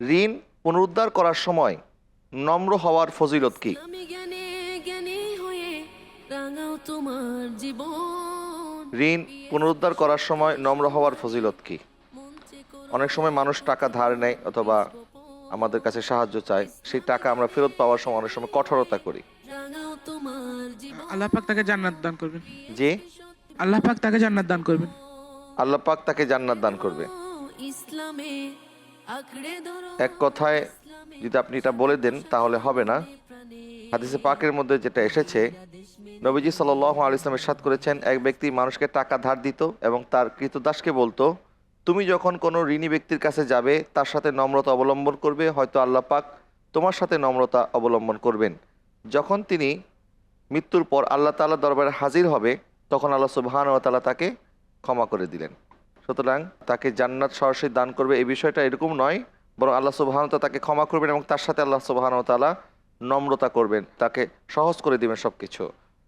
ঋণ পুনরুদ্ধার করার সময় নম্র হওয়ার ফজিলত কি? হয়ে ঋণ পুনরুদ্ধার করার সময় নম্র হওয়ার ফজিলত কি? অনেক সময় মানুষ টাকা ধার নেয় অথবা আমাদের কাছে সাহায্য চায় সেই টাকা আমরা ফেরত পাওয়ার সময় অনেক সময় কঠোরতা করি। আল্লাহ পাক তাকে জান্নাত দান করবেন। যে আল্লাহ পাক তাকে জান্নাত দান করবেন। আল্লাহ পাক তাকে জান্নাত দান করবে। ইসলামে এক কথায় যদি আপনি এটা বলে দেন, তাহলে হবে না। হাদিসে পাকের মধ্যে যেটা এসেছে, নবীজি সাল আল ইসলাম সাদ করেছেন, এক ব্যক্তি মানুষকে টাকা ধার দিত এবং তার কৃতদাসকে বলতো, তুমি যখন কোনো ঋণী ব্যক্তির কাছে যাবে, তার সাথে নম্রতা অবলম্বন করবে, হয়তো আল্লাহ পাক তোমার সাথে নম্রতা অবলম্বন করবেন। যখন তিনি মৃত্যুর পর আল্লাহ তাআলা দরবারে হাজির হবে, তখন আল্লাহ সুবহান ও তাআলা তাকে ক্ষমা করে দিলেন। সুতরাং তাকে জান্নাত সরাসরি দান করবে। এই বিষয়টা এরকম নয়, বরং আল্লাহ সুবাহানত তাকে ক্ষমা করবেন এবং তার সাথে আল্লাহ সুবাহানতালা নম্রতা করবেন, তাকে সহজ করে দিবেন সব কিছু